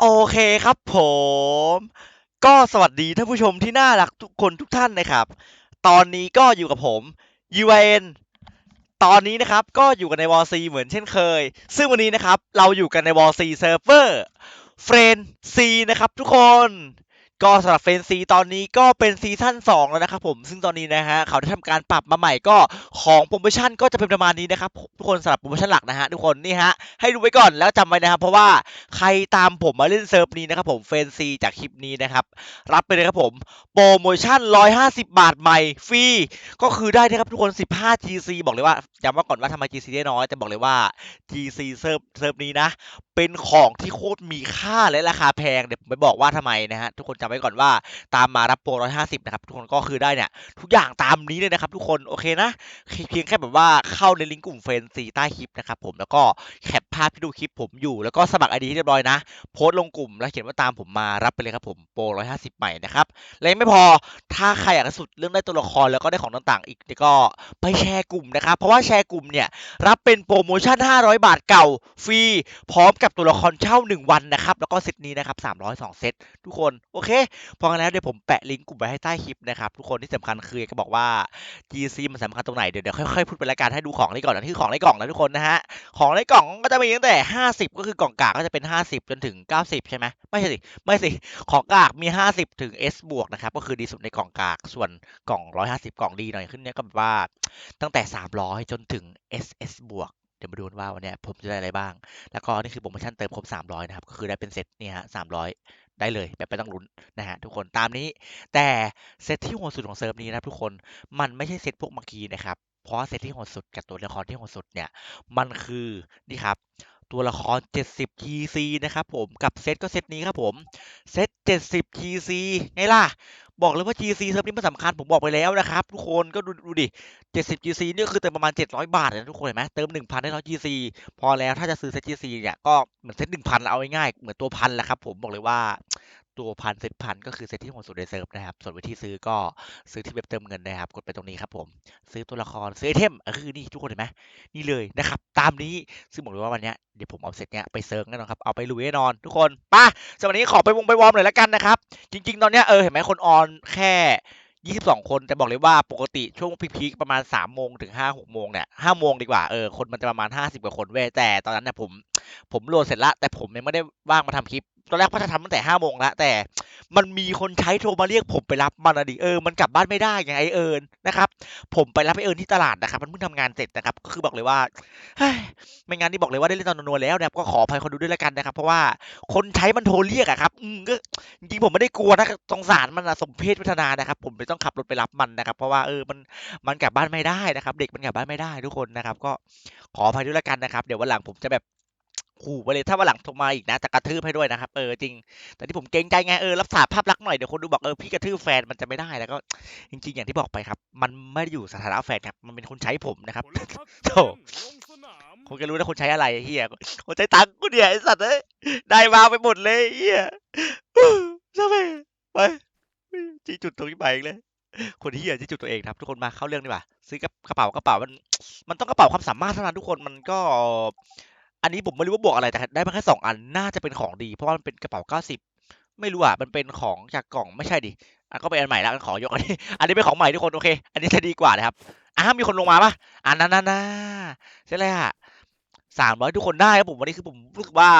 โอเคครับผม ก็สวัสดีท่านผู้ชมที่น่ารักทุกคนทุกท่านนะครับ ตอนนี้ก็อยู่กับผม UN ตอนนี้นะครับก็อยู่กันในวอซีเหมือนเช่นเคย ซึ่งวันนี้นะครับเราอยู่กันในวอซีเซิร์ฟเวอร์เฟรนซีนะครับทุกคน ก็สำหรับเฟรนซีตอนนี้ก็เป็นซีซั่น2 แล้วนะครับผมซึ่งตอนนี้นะฮะเขาได้ทำการปรับมาใหม่ก็ของโปรโมชั่นก็จะเป็นประมาณนี้นะครับทุกคนสำหรับโปรโมชั่นหลักนะฮะทุกคนนี่ฮะให้ดูไว้ก่อนแล้วจำไว้นะครับเพราะว่าใครตามผมมาเล่นเซิร์ฟนี้นะครับผมเฟรนซีจากคลิปนี้นะครับรับไปเลยครับผมโปรโมชั่น 150 บาทใหม่ฟรีก็คือได้นะครับทุกคน 15 GC บอกเลยว่าย้ำว่าก่อนว่าทำไม GC ได้น้อยแต่บอกเลยว่า GC เซิร์ฟเซิร์ฟนี้นะเป็นของที่โคตรมีค่าและราคาแพงเดี๋ยวผมไปบอกว่าทำไมนะฮะทุกคนจไว้ก่อนว่าตามมารับโปร 150 นะครับ ทุกคนก็คือได้เนี่ยทุกอย่างตามนี้เลยนะครับ ทุกคนโอเคนะเพียงแค่แบบว่าเข้าในลิงก์กลุ่มเฟรนซีใต้คลิปนะครับผมแล้วก็แคปภาพที่ดูคลิปผมอยู่แล้วก็สมัครไอดีตเรียบร้อยนะ โพสต์ลงกลุ่มแล้วเขียนว่าตามผมมารับไปเลยครับผมโปร 150 ใหม่นะครับและยังไม่พอถ้าใครอยากสุดเรื่องได้ตัวละครแล้วก็ได้ของต่างๆ อีกก็ไปแชร์กลุ่มนะครับเพราะว่าแชร์กลุ่มเนี่ยรับเป็นโปรโมชั่น 500 บาทเก่าฟรีพร้อมกับตัวละครเช่า 1 วันนะครับแล้วก็เซตนี้นะครับ302 เซตทุกคนโอเคพอกันแล้วเดี๋ยวผมแปะลิงก์กลุ่มไว้ให้ใต้คลิปนะครับทุกคนที่สำคัญคือก็บอกว่า GC มันสำคัญตรงไหนเดี๋ยวเดี๋ยวค่อยๆพูดไปละกันให้ดูของในกล่องนะที่ของในกล่องนะทุกคนนะฮะของในกล่องก็จะมีตั้งแต่ 50 ก็คือกล่องกากก็จะเป็น 50 จนถึง 90 ใช่ไหมไม่ใช่สิไม่สิของกากมี 50 ถึง S บวกนะครับก็คือดีสุดในกล่องกากส่วนกล่อง 150 กล่องดีหน่อยขึ้นเนี่ยก็แบบว่าตั้งแต่ 300 จนถึง SS บวกเดี๋ยวมาดูว่าวันนี้ผมจะได้อะไรบ้าง แล้วก็นี่คือโปรโมชั่นเติมครบ 300 นะครับ ก็คือได้เป็นเซตนี่ฮะ 300 ได้เลยแบบไม่ต้องลุ้นนะฮะทุกคนตามนี้ แต่เซตที่โหดสุดของเซิร์ฟนี้นะทุกคนมันไม่ใช่เซตพวกเมื่อกี้นะครับเพราะเซตที่โหดสุดกับตัวละครที่โหดสุดเนี่ยมันคือนี่ครับตัวละคร 70 TC นะครับผม กับเซตก็เซตนี้ครับผม เซต 70 TC ไงล่ะ บอกเลยว่า GC เซิร์ฟนี้มันสำคัญผมบอกไปแล้วนะครับ ทุกคนก็ดูดูดิ 70 GC นี่คือเติมประมาณ 700 บาทนะทุกคนเห็นไหมเติม 1,000 ได้100 GC พอแล้วถ้าจะซื้อเซต GC เนี่ยก็เหมือนเซต1,000 เอาง่ายๆเหมือนตัวพันแหละครับผมบอกเลยว่า ตัวพันเซตพันก็คือเซตที่โหดสุดในเซิร์ฟนะครับ ส่วนวิธีซื้อก็ซื้อที่เว็บเติมเงินนะครับ กดไปตรงนี้ครับผม ซื้อตัวละครซื้อไอเทมก็คือนี่ทุกคนเห็นไหมนี่เลยนะครับ ตามนี้ซึ่งบอกเลยว่าวันนี้เดี๋ยวผมเอาเซตเนี้ยไปเซิร์ฟแน่นอนครับ เอาไปลุยแน่นอนทุกคนป่ะสำหรับวันนี้ขอไปวงไปวอร์มหน่อยละกันนะครับ จริง ๆ ตอนเนี้ยเออเห็นไหมคนออนแค่22 คนแต่บอกเลยว่าปกติช่วงพีคๆประมาณ3โมงถึง5 6โมงเนี่ย5โมงดีกว่าเออคนมันจะประมาณ 50กว่าคนเว้ยแต่ตอนนั้นเนี่ยผมผมโหลดเสร็จละแต่ผมยังไม่ได้ว่างมาทำคลิป ตอนแรกว่าจะทำตั้งแต่5โมงแล้วแต่มันมีคนใช้โทรมาเรียกผมไปรับมันอดิเออมันกลับบ้านไม่ได้ไงไอเอิญนะครับผมไปรับไอเอิญที่ตลาดนะครับ มันเพิ่งทำงานเสร็จนะครับก็คือบอกเลยว่าเฮ้ยไม่งั้นนี่บอกเลยว่าได้เล่นตอนนวๆแล้วนะครับก็ขออภัยคนดูด้วยล้วกันนะครับ เพราะว่าคนใช้มันโทรเรียกอะครับอืมก็จริงๆผมไม่ได้กลัวนะสงสารมันนะสมเพศพัฒนานะครับ ผมเลยต้องขับรถไปรับมันนะครับ เพราะว่าเออมันมันกลับบ้านไม่ได้นะครับ เด็กมันกลับบ้านไม่ได้ทุกคนนะครับ ก็ขออภัยด้วยล้วกันนะครับ เดี๋ยววันหลังผมจะแบบ ขู่ไปเลยถ้าวันหลังโทรมาอีกนะจะกระทืบให้ด้วยนะครับเออจริง แต่ที่ผมเกรงใจไงเออรักษาภาพลักษณ์หน่อยเดี๋ยวคนดูบอกเออพี่กระทืบแฟนมันจะไม่ได้แล้วก็ จริง ๆ อย่างที่บอกไปครับ มันไม่ได้อยู่สถานะแฟนครับมันเป็นคนใช้ผมนะครับโถ่คงจะรู้นะคนใช้อะไรไอ้เฮียคนใช้ตังค์กูเนี่ยไอสัตว์เอ้ยได้มาไปหมดเลยไอ้เฮียใช่ไหมไปจี้จุดตรงนี้ไปอีกเลยคนที่เฮียจี้จุดตัวเองครับทุกคนมาเข้าเรื่องดีกว่าซื้อกระกระเป๋ากระเป๋ามัน มันต้องกระเป๋าความสามารถเท่านั้นทุกคนมันก็ อันนี้ผมไม่รู้ว่าบวกอะไรแต่ได้มาแค่สองอันน่าจะเป็นของดี เพราะว่ามันเป็นกระเป๋าเก้าสิบไม่รู้อะมันเป็นของจากกล่องไม่ใช่ดิอันก็เป็นอันใหม่แล้วขอยกอันนี้อันนี้เป็นของใหม่ทุกคนโอเค อันนี้จะดีกว่านะครับอ้ามีคนลงมาปะอันนั้นน่ะใช่เลยอะสามร้อยทุกคนได้ครับผมวันนี้คือผมรู้สึกว่า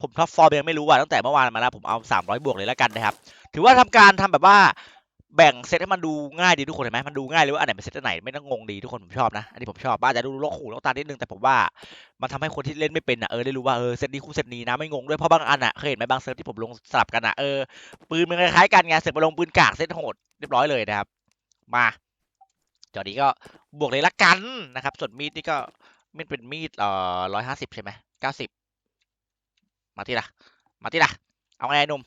ผมท็อปฟอร์มยังไม่รู้อะตั้งแต่เมื่อวานมาแล้วผมเอาสามร้อยบวกเลยแล้วกันนะครับ ถือว่าทำการทำแบบว่า แบ่งเซตให้มันดูง่ายดีทุกคนเห็นไหมมันดูง่ายเลยว่าอันไหนเป็นเซตอันไหนไม่ต้องงงดีทุกคนผมชอบนะอันนี้ผมชอบอาจจะดูโลกขู่โลกตานิดนึงแต่ผมว่ามันทำให้คนที่เล่นไม่เป็นอะเออได้รู้ว่าเออเซตนี้คู่เซตนี้นะไม่งงด้วยเพราะบางอันอะเคยเห็นไหมบางเซิร์ฟที่ผมลงสลับกันอะเออปืนมันคล้ายๆกันไงเสร็จมาลงปืนกากเซตโหดเรียบร้อยเลยนะครับมาจอนี้ก็บวกเลยละกันนะครับ ส่วนมีดนี่ก็มีดเป็นมีดเอ่อร้อยห้าสิบใช่ไหมเก้าสิบมาที่ละมาที่ละเอาไงไอ้หนุ่ม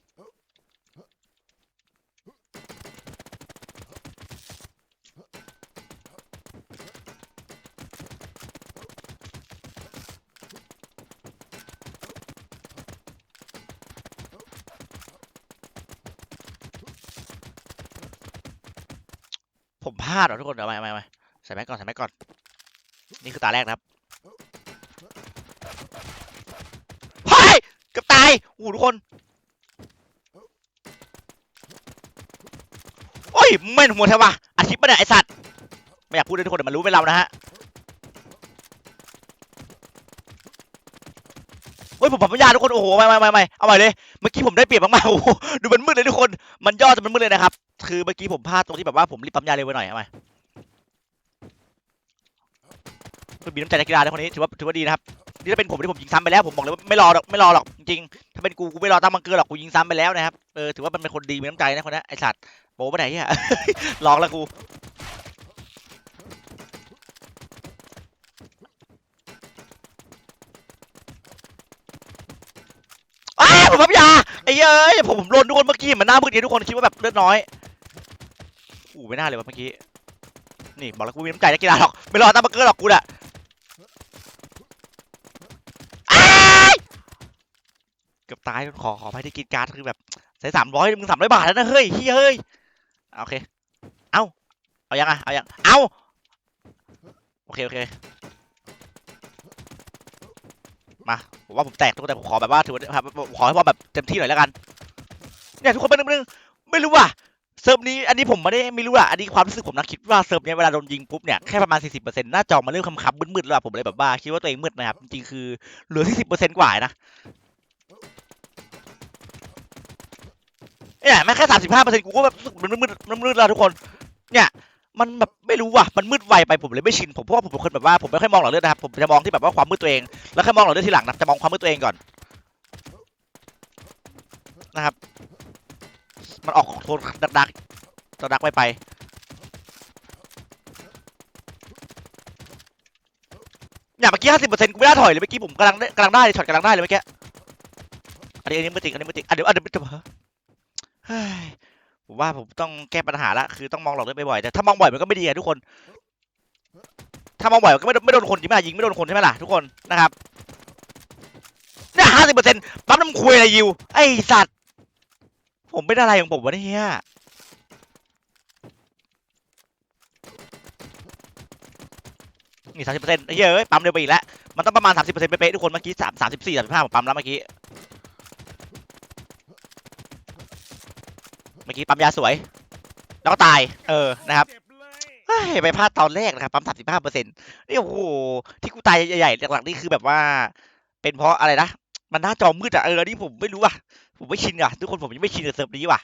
ผมพลาดเหรอทุกคน เดี๋ยวมาม่ม่ใส่แม็กก่อน ใส่แม็กก่อน นี่คือตาแรกครับเฮ้ยกืบตายโอ้ทุกคน โอ้ยเม่นหัวแทบวะอาทิตย์ปะเนี่ยไอสัตว์ ไม่อยากพูดเลยทุกคนเดี๋ยวมันรู้ไปเรานะฮะโอ้ยผมปรับปัญญาทุกคน โอ้โหไม่ไม่ไม่เอาใหม่เลย เมื่อกี้ผมได้เปรียบมากๆโอ้ดูมันมืดเลยทุกคน มันย่อจะมันมืดเลยนะครับ คือเมื่อกี้ผมพลาดตรงที่แบบว่าผมรีบปั๊มยาเร็วไปหน่อยเอาใหมคือมีน้ำใจนักกีฬาในคนนี้ถือว่าถือว่าดีนะครับนี่ถ้าเป็นผมที่ผมยิงซ้ำไปแล้วผมบอกเลยว่าไม่รอหรอกไม่รอหรอกจริงๆถ้าเป็นกูกูไม่รอตั้งบังเกอร์หรอกกูยิงซ้ำไปแล้วนะครับเออถือว่ามันเป็นคนดีมีน้ำใจนะคนนี้ไอสัตว์โป๊ไปไหนอะลองแล้วกูอ้าวผมพับยาไอ้เย้ยผมผมโดนทุกคนเมื่อกี้มันหน้ามืดดีทุกคนคิดว่าแบบเลือดน้อย อู้ไม่น่าเลยว่ะเมื่อกี้ นี่บอกแล้วกูมีน้ำใจนักกีฬาหรอก ไม่รอตั้งบังเกอร์หรอกกูน่ะอ้ายเกือบตายขอขอไปที่กินการ์ดคือแบบใส่สามร้อยมึงสามร้อยบาทแล้วนะเฮ้ยเฮ้ยเฮ้ยโอเค เอาเอายังอะเอายัง เอาโอเคโอเค มาผมว่าผมแตกทุกแต่ผมขอแบบว่าถือว่าขอให้ว่าแบบเต็มที่หน่อยแล้วกัน เนี่ยทุกคนเป็นงนึงไม่รู้ว่ะ เซิร์ฟนี้อันนี้ผมไม่ได้ไม่รู้อะอันนี้ความรู้สึกผมนะคิดว่าเซิร์ฟเนี้ยเวลาโดนยิงปุ๊บเนี่ยแค่ประมาณ 40%หน้าจอมันเริ่มคำๆมืดๆแล้วอะผมเลยแบบว่าคิดว่าตัวเองมืดนะครับ จริงๆคือเหลือที่10%กว่านะเนี่ยแม่แค่ 35%กูก็แบบรู้สึกมันมืดๆมืดๆแล้วทุกคน เนี่ยมันแบบไม่รู้ว่ะมันมืดไวไปผมเลยไม่ชินผมเพราะว่าผมเป็นคนแบบว่าผมไม่ค่อยมองหลังเลือดนะครับผมจะมองที่แบบว่าความมืดตัวเองแล้วค่อยมองหลังเลือดทีหลังนะจะมองความมืดตัวเองก่อนนะครับ มันออกโทนดักดักดักดักไปไปเนี่ยเมื่อกี้ห้าสิบเปอร์เซ็นต์กูไม่ได้ถอยเลยเมื่อกี้ผมกำลังได้กำลังได้เลยช็อตกำลังได้เลยเมื่อกี้อันนี้อันนี้ไม่ติดอันนี้ไม่ติดอันเดี๋ยวอันเดี๋ยวเฮ้ยผมว่าผมต้องแก้ปัญหาละคือต้องมองหลอกเลือดบ่อยๆแต่ถ้ามองบ่อยมันก็ไม่ดีอะทุกคน ถ้ามองบ่อยก็ไม่โดนไม่โดนคนใช่ไหมล่ะยิงไม่โดนคนใช่ไหมล่ะทุกคนนะครับเนี่ยห้าสิบเปอร์เซ็นต์ปั๊มน้ำคุยอะไรยิวไอสัตว์ ผมเป็นอะไรของผมวะเนี่ยนี่สามสิบเปอร์เซ็นต์เฮ้ยเอ้ปั๊มเร็วไปอีกแล้ว มันต้องประมาณสามสิบเปอร์เซ็นต์เป๊ะๆทุกคนเมื่อกี้สามสามสิบสี่สามสิบห้าผมปั๊มแล้วเมื่อกี้ เมื่อกี้ปั๊มยาสวย แล้วก็ตาย เออ นะครับเฮ้ยไปพลาดตอนแรกนะครับ ปั๊มสามสิบห้าเปอร์เซ็นต์นี่โอ้โห ที่กูตายใหญ่ๆหลักๆนี่คือแบบว่า เป็นเพราะอะไรนะ มันหน้าจอมืดอะเออ นี่ผมไม่รู้อะ ผมไม่ชินอะทุกคนผมยังไม่ชินกับเซิร์ฟนี้ว่ะ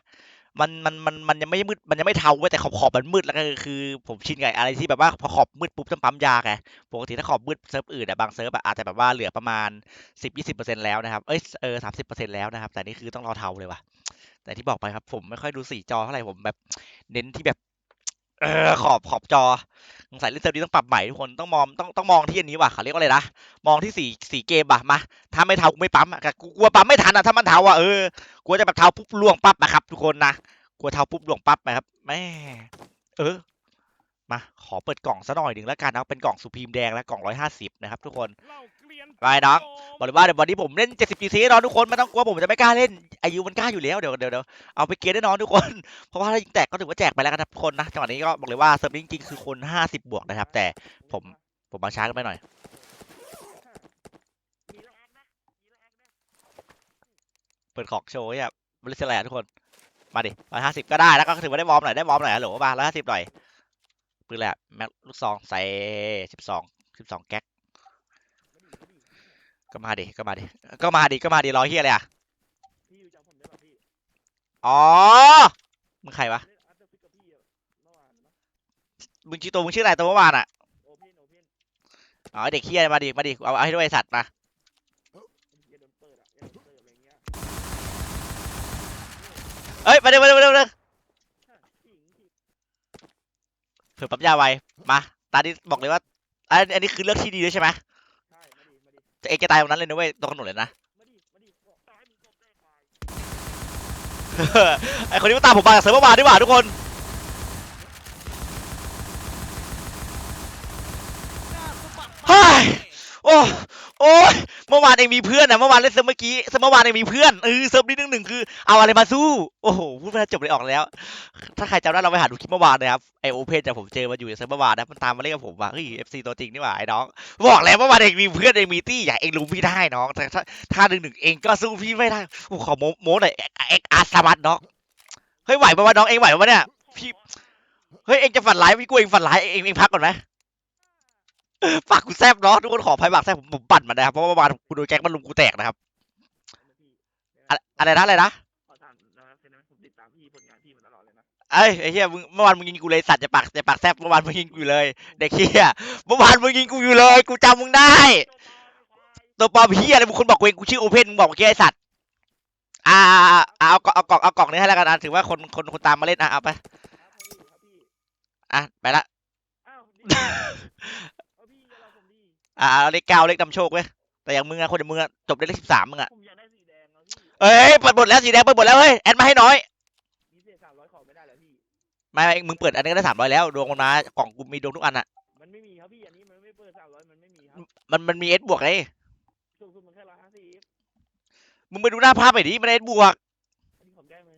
มันมันมันมันยังไม่มืดมันยังไม่เทาเว้ยแต่ขอบขอบมันมืดแล้วก็คือผมชินกับอะไรที่แบบว่าพอขอบมืดปุ๊บต้องปั๊มยาไงปกติถ้าขอบมืดเซิร์ฟอื่นอะบางเซิร์ฟอะอาจจะแบบว่าเหลือประมาณสิบยี่สิบเปอร์เซ็นต์แล้วนะครับเอ้ยเออสามสิบเปอร์เซ็นต์แล้วนะครับ แต่นี่คือต้องรอเทาเลยว่ะแต่ที่บอกไปครับผมไม่ค่อยดูสีจอเท่าไหร่ผมแบบเน้นที่แบบ เออขอบขอบจอสงสัยเล่นเซิร์ฟนี้ต้องปรับใหม่ทุกคนต้องมองต้องต้องมองที่อันนี้ว่ะเขาเรียกว่าอะไรนะมองที่สีสีเกมอะมาถ้าไม่เทากูไม่ปั๊มอะกูกลัวปั๊มไม่ทันอะถ้ามันเทาอะเออกลัวจะแบบเทาปุ๊บล่วงปั๊บนะครับ ทุกคนนะกลัวเทาปุ๊บล่วงปั๊บนะครับแม่เออมาขอเปิดกล่องซะหน่อยหนึ่งแล้วกันนะครับเป็นกล่องสุพีมแดงและกล่องร้อยห้าสิบนะครับ ทุกคน ไปน้องบอกเลยว่าเดี๋ยววันนี้ผมเล่น 70 GC น่นอนทุกคนไม่ต้องกลัวผมจะไม่กล้าเล่นอายุมันกล้าอยู่แล้วเดี๋ยวเดี๋ยวเดี๋ยวเอาไปเกียร์แน่นอนทุกคน เพราะว่าถ้ายิงแตกก็ถือว่าแจกไปแล้วกันะทุกคนนะจังหวะนี้ก็บอกเลยว่าเซิร์ฟนี้จริงๆคือคน 50 บวกนะครับ แต่ผมผมมาช้ากันไปหน่อยเปิดของโชว์เนี่ยบริษัทอะไรอะทุกคนมาดิร้อยห้าสิบก็ได้แล้วก็ถือว่าได้วอร์มหน่อยได้วอร์มหน่อยฮัลโหลมาร้อยห้าสิบหน่อยปืนแหละแม็กลูกซองใส่สิบสองสิบสองแก๊ก ก็มาดิ ก็มาดิ ก็มาดิ ก็มาดิ รอเฮียอะไรอะ พี่อยู่จำผมได้ป่ะพี่อ๋อ มึงใครวะ เล่นอัพเดทฟิกกับพี่อะเมื่อวานปะมึงชื่อตัวมึงชื่ออะไรตัวเมื่อวานอะ โอเพนโอเพนอ๋อไอ้เด็กเฮียมาดิ มาดิ เอาเอาให้ด้วยไอ้สัตว์มา อย่าโดนเปิดอะอย่าโดนเปิดอะไรเงี้ยเอ้ย มาดิมาดิมาดิมาดิฮะผู้หญิงที่เผื่อปั๊มยาไวมา ตานี้บอกเลยว่าอันอันนี้คือเลือกที่ดีด้วยใช่ไหม เอกจะตายตรงนั้นเลยนะเว้ยตรงถนนเลยนะไอคนนี้มาตามผมมาจากเซิร์ฟเมื่อวาดีกว่าทุกคนเฮ้ยโอ้ โอ้ยเมื่อวานเองมีเพื่อนนะเมื่อวานเล่นเซิร์ฟเมื่อกี้เซิร์ฟเมื่อวานเองมีเพื่อนเออเซิร์ฟนี้หนึ่งหนึ่งคือเอาอะไรมาสู้โอ้โหพูดไปแล้วจบเลยออกแล้ว ถ้าใครจำได้เราไปหาดูคลิปเมื่อวานนะครับไอโอเพนจากผมเจอมาอยู่ในเซิร์ฟเมื่อวานนะมันตามมาเล่นกับผมว่าเฮ้ยเอฟซีตัวจริงนี่หว่าไอ้น้องบอกแล้วเมื่อวานเองมีเพื่อนเองมีตี้อยากเองลุมพี่ได้น้องแต่ถ้าถ้าหนึ่งหนึ่งเองก็สู้พี่ไม่ได้โอ้ขอโมโมหน่อยเอ็กอาร์สมัตน้องเฮ้ยไหวปะวะน้องเองไหวปะวะเนี่ยพี่เฮ้ยเองจะฝันร้ายพี่กูเองฝันร้ายเองเองพักก่อนไหม ปากกูแซบเนาะทุกคนขออภัยปากแซบผมผมปั่นมันนะครับเพราะว่าเมื่อวานกูโดนแก๊งมันลุมกูแตกนะครับพี่อะอะไรนะอะไรนะขอถามนะครับเซนผมติดตามพี่ผลงานพี่มาตลอดเลยนะเอ้ยไอ้เหี้ยมึงเมื่อวานมึงยิงกูเลยสัตว์จะปากจะปากแซบเมื่อวานมึงยิงกูอยู่เลยเด็กเหี้ยเมื่อวานมึงยิงกูอยู่เลย กูจำมึงได้ตัวปลอมเหี้ยอะไรมึงคนบอกกูเองกูชื่อโอเพนมึงบอกเมื่อกี้ไอ้สัตว์อ่าอ่าอ่าเอากล่องเอากล่องเอากล่องนี้ให้แล้วกันอะถือว่าคนคนคนตามมาเล่นอะเอาไปครับพี่ครับพี่อะไปละ อ่าเอาเลขเก้าเลขนำโชคเว้ยแต่อย่างมึงอะคนอย่างมึงอะจบได้เลขสิบสามมึงอะผมอยากได้สีแดงเอาพี่เอ้ยเปิดหมดแล้วสีแดงเปิดหมดแล้วเฮ้ยแอดมาให้น้อยมีเศษสามร้อยขอไม่ได้เหรอพี่ ไม่ไม่มึงเปิดอันนี้ก็ได้สามร้อยแล้วดวงมันมากล่องกูมีดวงทุกอันอะมันไม่มีครับพี่ อันนี้มันไม่เปิดสามร้อยมันไม่มีครับมันมันมีเอสบวกไงสูงสุดมันแค่ร้อยห้าสิบมึงไปดูหน้าภาพหน่อยดิมันเอสบวกอันนี้ผมได้ไหม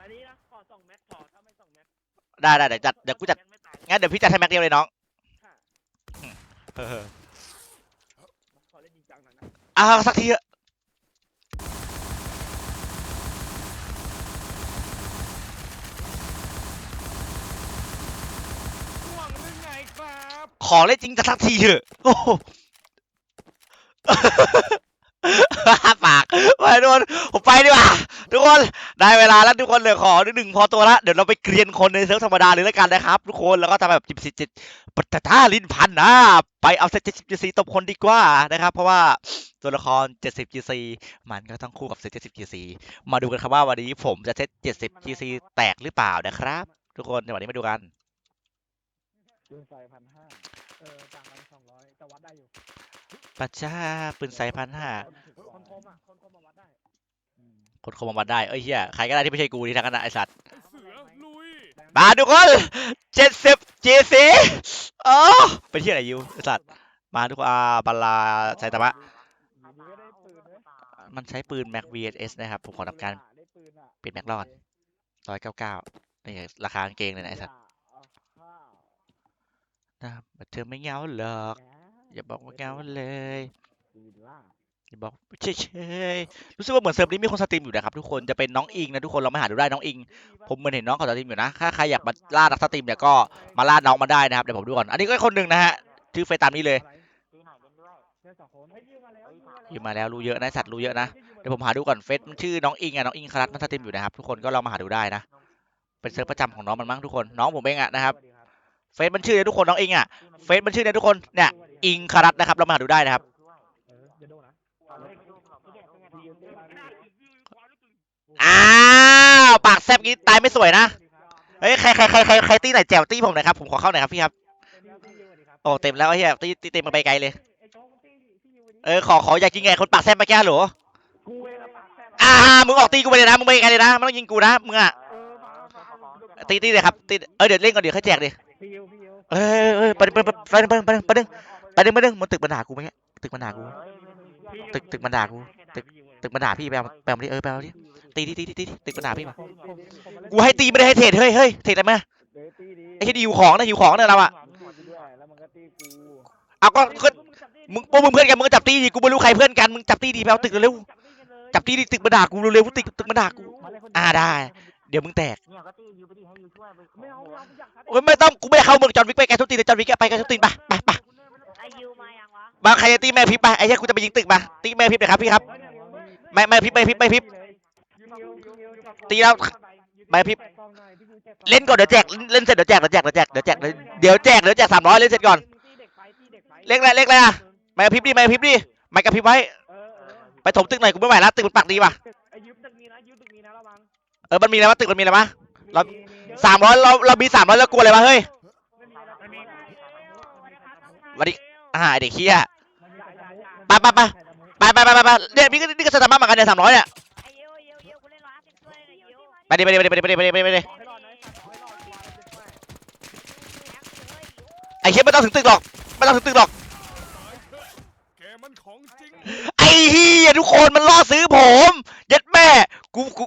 อันนี้นะขอสองแม็กขอถ้าไม่สองแม็กได้ได้เดี๋ยวจัดเดี๋ยวกูจัดยั งไม่ตายงั้นเดี๋ยวพี่จัดให้แม็กเดียวเลยน้องค่ะเออขอเล่นจริงจังหน่อยนะอ่าสักทีเถอะห่วงหรือไงครับ ขอเล่นจริงจังสักทีเถอะโอ้โห ปากไปทุกคนผมไปดีกว่าทุกคนได้เวลาแล้วทุกคนเหลยขอหนึ่งหนึ่งพอตัวละเดี๋ยวเราไปเกรียนคนในเซิร์ฟธรรมดาเลยแล้วกันนะครับทุกคนแล้วก็ทำแบบจิบสิจิตปัตตาลินพันนะไปเอาเซตเจ็ดสิบจีซีตบคนดีกว่านะครับ เพราะว่าตัวละครเจ็ดสิบจีซีมันก็ต้องคู่กับเซตเจ็ดสิบจีซีมาดูกันครับว่าวันนี้ผมจะเซตเจ็ดสิบจีซีแตกหรือเปล่านะครับ ทุกคนในวันนี้มาดูกันปืนไฟพันห้าเออต่างกันสองร้อยแต่วัดได้อยู่ ปัจจ้าปืนใส่พันห้าคนคมอะคนคมมาวัดได้คนคอมมาได้เอ้ยเฮียใครก็ได้ที่ไม่ใช่กูที่ทางกันนะไอสัตว์เสือลุยมาทุกคนเจ็ดสิบจีซีโอ้เป็นที่ไหนยูไอสัตว์มาทุกคนอาบาลาไซตามะก็ได้ปืนด้วยมันใช้ปืน Mac VS นะครับ ผมขอทำการได้ปืนอะปิดแม็กรอดร้อยเก้าเก้านี่ราคากางเกงเลยนะไอสัตว์นะเธอไม่เหงาหรอก อย่าบอกว่าเหงาเลยปืนล่าอย่าบอกเฉยๆรู้สึกว่าเหมือนเซิร์ฟนี้มีคนสตรีมอยู่นะครับทุกคนจะเป็นน้องอิงนะทุกคนเรามาหาดูได้น้องอิง ผมเหมือนเห็นน้องเขาสตรีมอยู่นะถ้าใครอยากมาล่านักสตรีมเนี่ยก็มาล่าน้องมาได้นะครับเดี๋ยวผมดูก่อนอันนี้ก็คนหนึ่งนะฮะชื่อเฟซตามนี้เลยปืนหายกันด้วยเพื่อนสองคนให้ยืมมาแล้วอยู่มาแล้วรู้เยอะนะสัตว์รู้เยอะนะเดี๋ยวผมหาดูก่อนเฟซมันชื่อน้องอิงอะน้องอิงคารัตมันสตรีมอยู่นะครับทุกคนก็ลองมาหาดูได้นะเป็นเซิร์ฟประจำของน้องมันมั้งทุกคนน้องผมเองอะนะครับ เฟซมันชื่อเนี่ยทุกคนน้องอิงอะเฟซมันชื่อเนี่ยทุกคนเนี่ยอิงคารัตนะครับเรามาหาดูได้นะครับอ้าวปากแซบกี้ตายไม่สวยนะเฮ้ยใครใครใครใครใครตีไหนแจวตีผมหน่อยครับผมขอเข้าหน่อยครับพี่ครับโอ้เต็มแล้วไอ้เหี้ยตีตีเต็มมาไปไกลเลยเออขอขออยากกินไงคนปากแซบมาแก้หรออ่ามึงออกตีกูไปเลยนะมึงไปไกลเลยนะไม่ต้องยิงกูนะมึงอะตีตีเลยครับตีเออเดี๋ยวเล่นก่อนเดี๋ยวค่อยแจกดิ พี่ยูพี่ยูเอ้ยเอ้ยไปไปไปไปไปไปไปดึงไปดึงไปดึงมันตึกมันด่ากูไหมเนี่ยตึกมันด่ากู ตึกตึกมันด่ากู ตึกตึกมันด่าพี่ไปเอาไปเอามาดิเออไปเอามาดิตีตีตีตีตีตึกมันด่าพี่มาผมผมผมมาเล่นกูให้ตีไม่ได้ให้เทรดเฮ้ยเฮ้ยเทรดอะไรมาเดี๋ยวตีดีไอ้ที่หิวของนะหิวของนะเราอะด้วยแล้วมันก็ตีกูเอาก็ก็มึงพวกมึงเพื่อนกันมึงก็จับตีดิกูไม่รู้ใครเพื่อนกันมึงจับตีดิไปเอาตึกเร็วๆจับตีดิตึกมันด่ากูเร็วๆตึกตึกมันด่ากูอ่าได้ เดี๋ยวมึงแตกเนี่ยก็ตียูไปดิให้ยูช่วยไปไม่เอาไม่เอาอยากโอ้ยไม่ต้องกูไม่ได้เข้าเมืองจอห์นวิกไปแกทุบตีนจอห์นวิกไปแกทุบตีนไปไปไปไอยูมายังวะบางใครจะตีแม่พิบไปไอ้เหี้ยกูจะไปยิงตึกมาตีแม่พิบเลยครับพี่ครับไม่ไม่พิบไม่พิบไม่พิบ ตีแล้วไม่พิบเล่นก่อนเดี๋ยวแจกเล่นเสร็จเดี๋ยวแจกเดี๋ยวแจกเดี๋ยวแจกเดี๋ยวแจกเดี๋ยวแจกเดี๋ยวแจกสามร้อยเล่นเสร็จก่อนเล็กอะไรเล็กอะไรอะไม่กระพริบดิไม่กระพริบดิไม่กระพริบไว้เออเออไปถมตึกหน่อยกูไม่ไหวแล้วตึกมันปักดีป่ะไอ้ยืมตึกนี้นะยืมตึกนี้นะระวัง เออมันมีอะไรวะตึกมันมีอะไรวะเราสามร้อยเราเรามีสามร้อยแล้วกลัวอะไรวะเฮ้ยวันนี้อ่าไอ้เด็กเฮียไปไปไปไปไปไปไปไปเนี่ยนี่ก็นี่ก็สตาร์บัคเหมือนกันเนี่ยสามร้อยเนี่ยไอยูยูยูกูเล่นร้อยวยหน่อยยูไปดิไปดิไปดิไปดิไปดิไปดิไปดิไปดิให้รอดนะให้รอดให้รอดไอ้เฮียไม่ต้องถึงตึกหรอกไม่ต้องถึงตึกหรอกแกมันของจริงไอ้เฮียทุกคนมันล่อซื้อผม ยัดแม่กูกู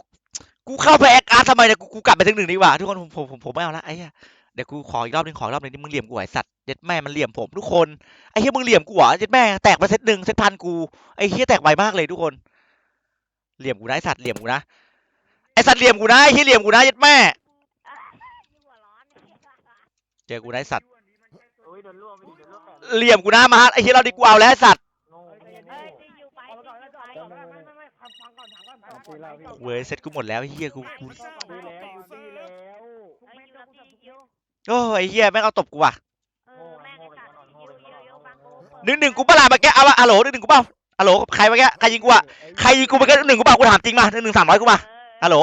กูเข้าไปแอคอาร์ทำไมเนี่ยกูกูกลับไปถึงหนึ่งดีกว่าทุกคนผมผมผมผมไม่เอาละไอ้เหี้ยเดี๋ยวกูขออีกรอบหนึงขออีกรอบหนึงนี่มึงเหลี่ยมกูไอ้สัตว์ยัดแม่มันเหลี่ยมผมทุกคนไอ้เฮียมึงเหลี่ยมกูเหรอยัดแม่แตกไปเซตหนึ่งเซตพันกูไอ้เฮียแตกไวมากเลยทุกคน เหลี่ยมกูนะไอ้สัตว์เหลี่ยมกูนะไอสัตว์เหลี่ยมกูนะไอ้ที่เหลี่ยมกูนะยัดแม่อะยูหัวร้อนเจอกูนะไอ้สัตว์โอ้ยโดนล่วงไปดิโดนล่วงแปดเหลี่ยมกูนะมาไอ้ที่เราดีกูเอาแล้วไอ้สัตว์ โง่เฮ้ยตียูไปตียูไปไม่ไม่ไม่ไม่ฟังก่อนถามก่อนถามก่อนเว้ยเซ็ตกูหมดแล้วไอ้เฮียกูกูตีแล้วตีแล้วเฮ้ยยูตียูโอ้ยไอ้เฮียแม่งเอาตบกูว่ะเออแม่งไอ้สัตว์ยูยูยูฟังกูหนึ่งหนึ่งกูเปะล่าเมื่อกี้เอาละอะโหลหนึ่งหนึ่งกูเปล่าอะโหลใครเมื่อกี้ใครยิงกูอะใครยิงกูเมื่อกี้หนึ่งกูเปล่ากูถามจริงมาหนึ่งหนึ่งสามร้อยกูมาฮัลโหล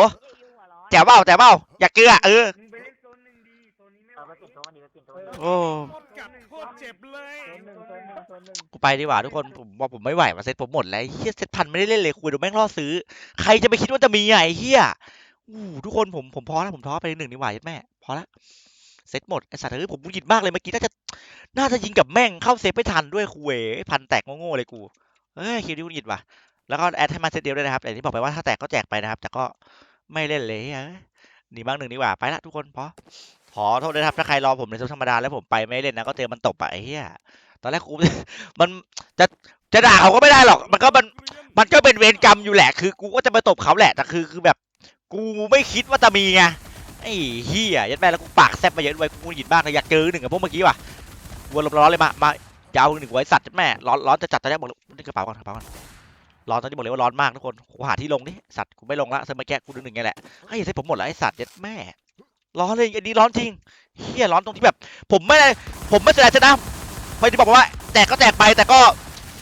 แจ๋วเปล่าแจ๋วเปล่าอยากเกลือเออ นนี้ไม่เออเอาไปเปลี่ยนตัวกันดีไปเปลี่ยนตัวโอ้ โคตรกัดโคตรเจ็บเลยโซนหนึ่งโซนหนึ่งโซนหนึ่งกูไปดีกว่าทุกคนผมว่าผมไม่ไหวมาเซ็ตผมหมดแล้วไอ้เฮียเซ็ตพันไม่ได้เล่นเลยคุยเดี๋ยวแม่งล่อซื้อ ใครจะไปคิดว่าจะมีอะไอ้เฮียอู้ทุกคนผมผมพอแล้วผมท้อไปหนึ่งดีกว่ายัดแม่พอละเซ็ตหมดไอสัตว์เอ้ยผมบุญกิดมากเลยเมื่อกี้น่าจะน่าจะยิงกับแม่งเข้าเซฟไม่ทันด้วยคุยพันแตกโง่ๆเลยกูเฮ้ยคิวนี้บุญกิดว่ะแล้วก็แอดให้มาเซตเดียวด้วยนะครับแต่ที่บอกไปว่าถ้าแตกก็แจกไปนะครับ แต่ก็ไม่เล่นเลยเฮ้ยหนีบ้างหนึ่งดีกว่าไปละทุกคนพอ ขอโทษด้วยนะครับถ้าใครรอผมในซิร์ฟธรรมดาแล้วผมไปไม่เล่นนะก็เจอมันตบอะไอ้เหี้ยตอนแรกกูมันจะจะด่าเขาก็ไม่ได้หรอก มันก็มันมันก็เป็นเวรกรรมอยู่แหละ คือกูก็จะไปตบเขาแหละแต่คือคือแบบ กูไม่คิดว่าจะมีไงไอ้เหี้ยยัดแม่แล้วกูปากแซบมาเยอะด้วยกูหยิดบ้างเลยอยากเจอหนึ่งกับพวกเมื่อกี้ว่ะวนลมร้อนเลยมามาจะเอาหนึ่งไว้สัตว์ยัดแม่ร้อนร้อนจะจัดตอนแรกบอกเลยนี่กระเป๋าก่อนกระเป๋าก่อนร้อนตอนนี้บอกเลยว่าร้อนมากทุกคนกูหาที่ลงดิสัตว์กูไม่ลงละเซอร์มาแกะกูดึงหนึ่งไงแหละไอ้ยเซ็ตผมหมดแล้วไอ้สัตว์ยัดแม่ ร้อนเลยอันนี้ร้อนจริงเฮี้ยร้อนตรงที่แบบ ผมไม่ได้ผมไม่แสดงชนะไม่ได้บอกว่าแตกก็แตกไปแต่ก็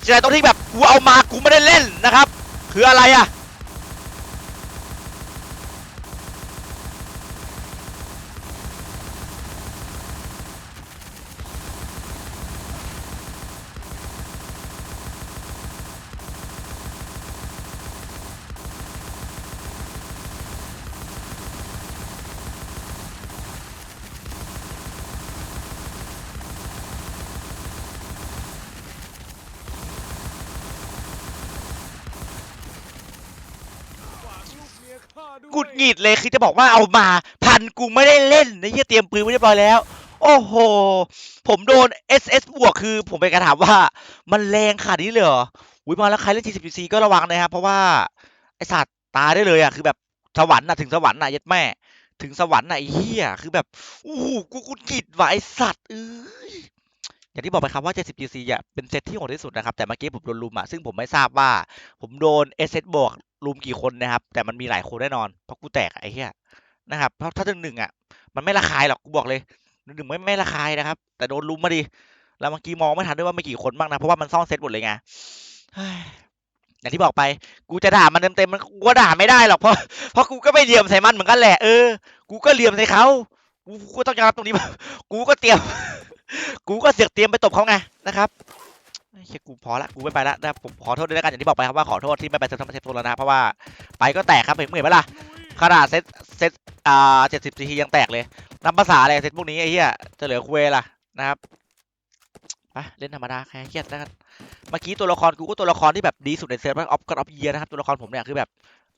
แสดงตรงที่แบบกูเอามากูไม่ได้เล่นนะครับ คืออะไรอะ ฝากลูกเมียข้าด้วย กุดหงิดเลยคือจะบอกว่าเอามาพันกูไม่ได้เล่นไอ้เหี้ยเตรียมปืนไว้เรียบร้อยแล้ว โอ้โห ผมโดน SS บวกคือ ผมไปกระถามว่า มันแรงขนาดนี้เลยเหรออุ้ยมาแล้วใครเล่น G10C ก็ระวังนะครับเพราะว่าไอสัตว์ตายได้เลยอะคือแบบสวรรค์น่ะถึงสวรรค์น่ะยัดแม่ ถึงสวรรค์น่ะไอ้เหี้ยคือแบบอู้หูกูกุดหงิดว่ะไอสัตว์เอ้ย อย่างที่บอกไปครับว่า 70GC อะเป็นเซตที่โหดที่สุดนะครับ แต่เมื่อกี้ผมโดนลุมอะซึ่งผมไม่ทราบว่า ผมโดน SS บวกลุมกี่คนนะครับ แต่มันมีหลายคนแน่นอน เพราะกูแตกไอ้เหี้ยนะครับเพราะถ้าหนึ่งหนึ่งอะ มันไม่ระคายหรอกกูบอกเลยหนึ่งไม่ไม่ระคายนะครับ แต่โดนลุมมาดิแล้วเมื่อกี้มองไม่ทันด้วยว่ามีกี่คนบ้างนะเพราะว่ามันซ่อนเซตหมดเลยไงอย่างที่บอกไป กูจะด่ามันเต็มๆมันกูก็ด่าไม่ได้หรอกเพราะเพราะกูก็ไม่เหลี่ยมใส่มันเหมือนกันแหละเออ กูก็เหลี่ยมใส่เขากูกูก็ต้องยอมรับตรงนี้กูก็เตรียม กูก็เสือกเตรียมไปตบเขาไงนะครับเฮียกูพอละกูไม่ไปละนะผมขอโทษด้วยแล้วกันอย่างที่บอกไปครับว่าขอโทษที่ไม่ไปเซตทำเซตตัวแล้วนะเพราะว่าไปก็แตกครับเห็นเหมือนไหมล่ะขนาดเซตเซตอ่าเจ็ดสิบทียังแตกเลยนับภาษาอะไรเซตพวกนี้ไอ้เหี้ยจะเหลือคุยล่ะนะครับไปเล่นธรรมดาแค่เครียดแล้วกันเมื่อกี้ตัวละครกูก็ตัวละครที่แบบดีสุดในเซิร์ฟออฟก็ออฟเยียนะครับตัวละครผมเนี่ยคือแบบ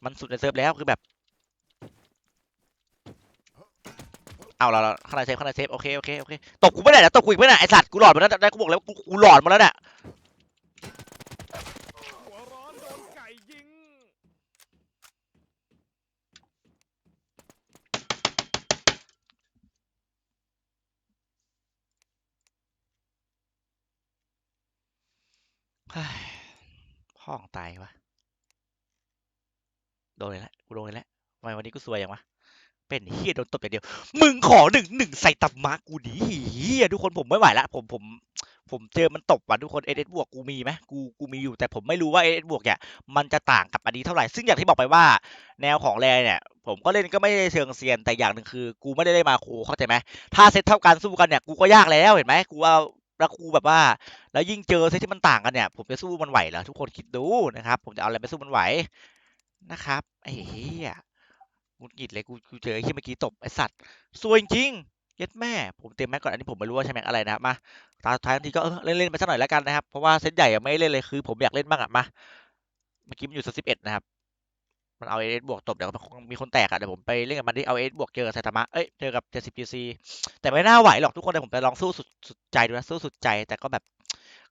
มันสุดในเซิร์ฟแล้วคือแบบ เอาเราข้างในเซฟข้างในเซฟโอเคโอเคโอเคตบกูไม่ได้เดี๋ยวตบกูอีกไม่ได้ไอสัตว์กูหลอดมาแล้วได้กูบอกแล้วกูกูหลอดมาแล้วเนี่ยหัวร้อนโดนไก่ยิงพ่อของตายวะโดนเลยละกูโดนเลยละทำไมวันนี้กูซวยยังวะ เป็นเฮียโดนตบอย่างเดียว มึงขอหนึ่งหนึ่งใส่ตับมากูดิเฮียทุกคนผมไม่ไหวละผมผม ผมเจอมันตบว่ะทุกคนเอเบวกกูมีไหมกูกูมีอยู่แต่ผมไม่รู้ว่าเอเบวกเนี่ยมันจะต่างกับอันนี้เท่าไหร่ซึ่งอย่างที่บอกไปว่า แนวของแรเนี่ยผมก็เล่นก็ไม่ได้เชิงเซียนแต่อย่างหนึ่งคือ กูไม่ได้เล่นมาโคเข้าใจไหมถ้าเซตเท่ากันสู้กันเนี่ยกูก็ยากแล้วเห็นไหมกูเอาแล้วกูแบบว่า แล้วยิ่งเจอเซตที่มันต่างกันเนี่ย ผมจะสู้มันไหวเหรอทุกคนคิดดูนะครับ ผมจะเอาอะไรไปสู้มันไหวนะครับไอ้เหี้ย กูหงิดเลยกูกูเจอไอ้ที่เมื่อกี้ตบไอ้สัตว์ซวยจริงเย็ดแม่ผมเตรียมแม็กก่อนอันนี้ผมไม่รู้ว่าใช่แม็กอะไรนะครับมาตาสุดท้ายบางทีก็เล่นเล่นไปสักหน่อยแล้วกันนะครับเพราะว่าเซตใหญ่ไม่เล่นเลยคือผมอยากเล่นบ้างอะมาเมื่อกี้มันอยู่สิบเอ็ดนะครับมันเอาเอสบวกตบเดี๋ยวมันคงมีคนแตกอะเดี๋ยวผมไปเล่นกับมันที่เอาเอสบวกเจอไซตามะเอ้ยเจอกับเจ็ดสิบจีซีแต่ไม่น่าไหวหรอกทุกคนแต่ผมไปลองสู้สุดสุดใจดูนะสู้สุดใจแต่ก็แบบ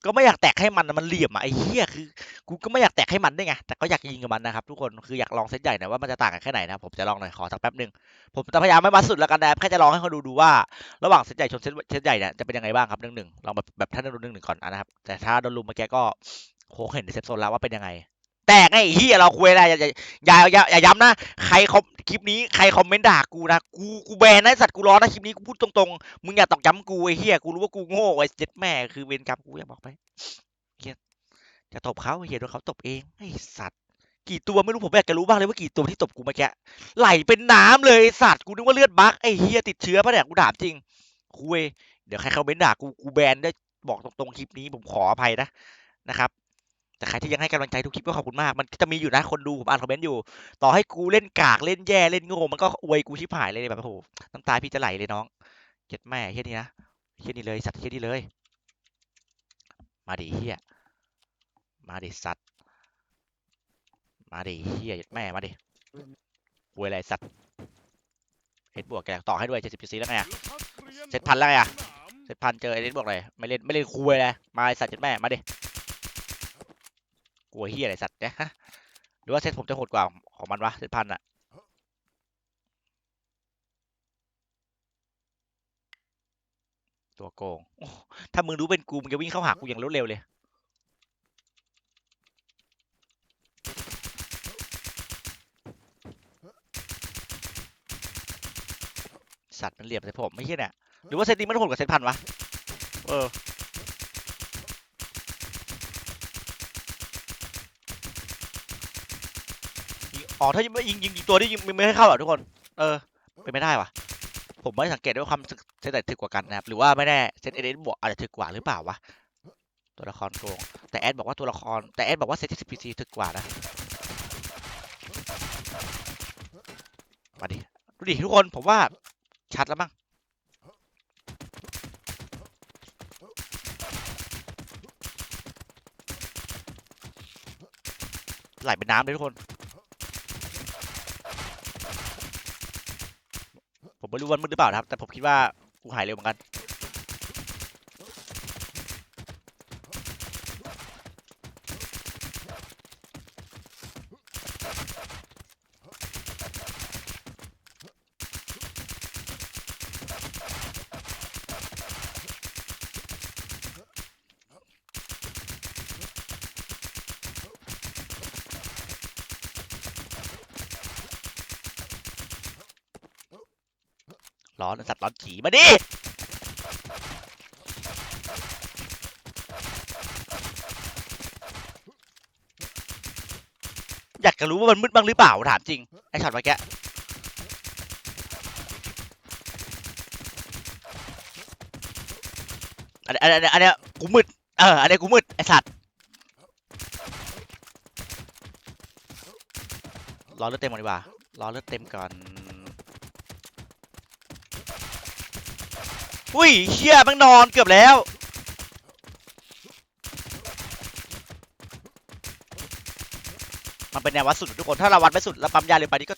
ก็ไม่อยากแตกให้มันมันเหลี่ยมอะไอ้เหี้ยคือกูก็ไม่อยากแตกให้มันได้ไงแต่ก็อยากยิงกับมันนะครับทุกคนคืออยากลองเซตใหญ่หน่อยว่ามันจะต่างกันแค่ไหนนะผมจะลองหน่อยขอสักแป๊บหนึ่งผมจะพยายามไม่มาสุดแล้วกันนะแค่จะลองให้เขาดูดูว่า ระหว่างเซตใหญ่ชนเซตเซตใหญ่เนี่ยจะเป็นยังไงบ้างครับหนึ่งหนึ่งลองแบบแบบท่านโดนหนึ่งหนึ่งก่อนนะครับแต่ถ้าโดนลุมเมื่อกี้ก็โหเห็นในเซฟโซนแล้วว่าเป็นยังไงแตกไงไอ้เหี้ยเราคุยอะไรอย่าอย่าอย่าอย่าย้ำนะ ใครคอม คลิปนี้ใครคอมเมนต์ด่ากูนะกูกูแบนนะไอ้สัตว์กูร้อนนะคลิปนี้กูพูดตรงๆมึงอย่าตอกย้ำกูไอ้เหี้ยกูรู้ว่ากูโง่ไอ้เจ็ดแม่คือเวรกรรมกูอย่าบอกไปเหี้ยจะตบเขาไอเหี้ยโดนเขาตบเองไอ้สัตว์กี่ตัวไม่รู้ผมอยากจะรู้บ้างเลยว่ากี่ตัวที่ตบกูเมื่อกี้ไหลเป็นน้ำเลยสัตว์กูนึกว่าเลือดบั๊กไอ้เหี้ยติดเชื้อปะเนี่ยกูถาจริงคุยเดี๋ยวใครคอมเมนต์ด่ากูกูแบนได้บอกตรงๆคลิปนี้ผมขออภัยนะนะครับ แต่ใครที่ยังให้กำลังใจทุกคลิปก็ขอบคุณมาก มันจะมีอยู่นะคนดูผมอ่านคอมเมนต์อยู่ ต่อให้กูเล่นกากเล่นแย่เล่นโง่มันก็อวยกูชิบหายเลยแบบโอ้โหน้ำตาพี่จะไหลเลยน้องเจ็ดแม่เฮี้ยนี่นะเฮี้ยนี่เลยสัตว์เฮี้ยนี่เลย มาดิเฮี้ยมาดิสัตว์มาดิเฮี้ยเจ็ดแม่มาดิอวยอะไรสัตว์เห็นบวกแกต่อให้ด้วยเจ็ดสิบซีแล้วไงอะเสร็จพันแล้วไงอะเสร็จพันเจอไอ้เล่นบอกเลยไม่เล่นไม่เล่นคุยเลยมาสัตว์เจ็ดแม่มาดิ กลัวเฮียอะไรสัตว์เนี่ยฮะหรือว่าเซตผมจะโหดกว่าของมันวะเซตพันอะตัวโกง ถ้ามึงรู้เป็นกูมึงจะวิ่งเข้าหากูอย่างรวดเร็วเลย สัตว์มันเหลี่ยมใส่ผมไม่ใช่เนี่ยหรือว่าเซตนี้มันโหดกว่าเซตพันวะ เออ อ๋อถ้ายิงยิงยิงยงตัวที่ยิงไม่ให้เข้าอะทุกคน เออเป็นไม่ได้วะผมไม่สังเกตด้วยความเซตไหนถึกกว่ากันนะครับ หรือว่าไม่แน่เซตเอเดนบวกอาจจะถึกกว่าหรือเปล่าวะ ตัวละครโกง แต่แอดบอกว่าตัวละคร แต่แอดบอกว่าเซตที่พีซีถึกกว่านะ มาดิ ดูดิทุกคน ผมว่าชัดแล้วมั้งไหลเป็นน้ำเลยทุกคน ผมไม่รู้วันมืดหรือเปล่านะครับ แต่ผมคิดว่ากูหายเร็วเหมือนกัน ร้อนสัตว์ร้อนฉีมาดิอยากจะรู้ว่ามันมืดบ้างหรือเปล่าถามจริง ไอ้ช็อตเมื่อกี้อันนี้อันนี้อันนี้กูมืดเอออันนี้กูมืดไอ้สัตว์รอเลือดเต็มก่อนดีกว่ารอเลือดเต็มก่อน อุ้ยเชี่ยแมันนอนเกือบแล้ว มันเป็นแนววัดสุดทุกคนถ้าเราวัดไม่สุดแล้วปั๊มยาเร็วไปนี่ก็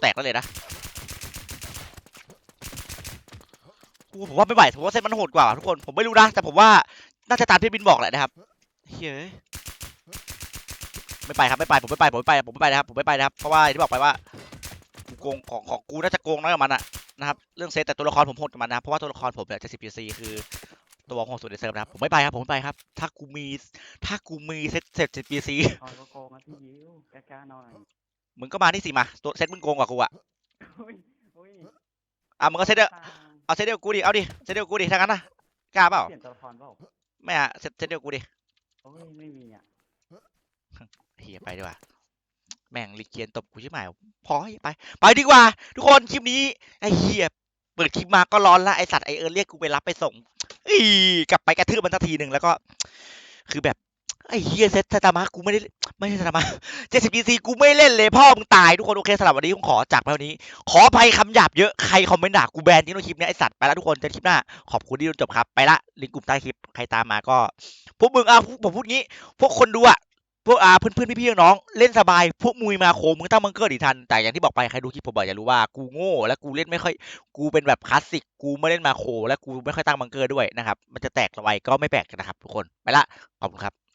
แตกแล้วเลยนะกูผมว่าไม่ไหวผมว่าเซตมันโหดกว่าทุกคนผมไม่รู้นะแต่ผมว่าน่าจะตามที่บินบอกแหละนะครับเฮ้ยไม่ไปครับไม่ไปผมไม่ไปผมไม่ไปผมไม่ไปนะครับผมไม่ไปนะครับเพราะว่ายที่บอกไปว่ากูโกงของของกูน่าจะโกงน้อยกว่ามันอะ นะครับเรื่องเซตแต่ตัวละครผมโหดกับมันนะครับเพราะว่าตัวละครผมเนี่ยจะสิบพีซีคือตัวโหดสุดในเซิร์ฟนะครับผมไม่ไปครับผมไม่ไปครับ ถ้ากูมีถ้ากูมีเซตเซตสิบพีซีคอยโกงอะพี่ยิวกล้าๆหน่อยมึงก็มานี่สิมาตัวเซตมึงโกงกว่ากูอะอุ้ยอุ้ยอะมึงก็เซตเดียวตามเอาเซตเดียวกับกูดิเอาดิเซตเดียวกับกูดิถ้างั้นนะกล้าเปล่าเปลี่ยนตัวละครเปล่าไม่อะเซตเซตเดียวกับกูดิโอ้ยไม่มีอะเฮียไปดีกว่า แม่งลิเกียนตบกูใชิบหายพอไป ไปดีกว่า ทุกคนคลิปนี้ไอ้เฮียเปิดคลิปมาก็ร้อนละไอสัตว์ไอเอิร์เรียกกูไปรับไปส่งอีกลับไปกระทืบมันสักทีหนึ่งแล้วก็ คือแบบไอ้เฮียเซตตามะกูไม่ได้ไม่ใช่ตามะเจ็ดสิบพีซีกูไม่เล่นเลยพ่อมึงตายทุกคนโอเคสำหรับวันนี้ผมขอจากไปวันนี้ ขออภัยคำหยาบเยอะใครคอมเมนต์ด่ากูแบนจริงในคลิปนี้ไอสัตว์ไปแล้วทุกคนเจอคลิปหน้า ขอบคุณที่ดูจบครับ ไปละลิงก์กลุ่มใต้คลิปใครตามมาก็พวกมึงอะผมพูดงี้ พวกคนดูอะ พวกอาเพื่อนเพื่อนพี่ๆน้องๆเล่นสบาย พวกมุยมาโคมึงตั้งมังเกอร์ดิทัน แต่อย่างที่บอกไปใครดูคลิปผมบอกจะรู้ว่ากูโง่และกูเล่นไม่ค่อยกูเป็นแบบคลาสสิกกูไม่เล่นมาโค และกูไม่ค่อยตั้งมังเกอร์ด้วยนะครับมันจะแตกไวก็ไม่แปลกนะครับทุกคนไปละขอบคุณครับ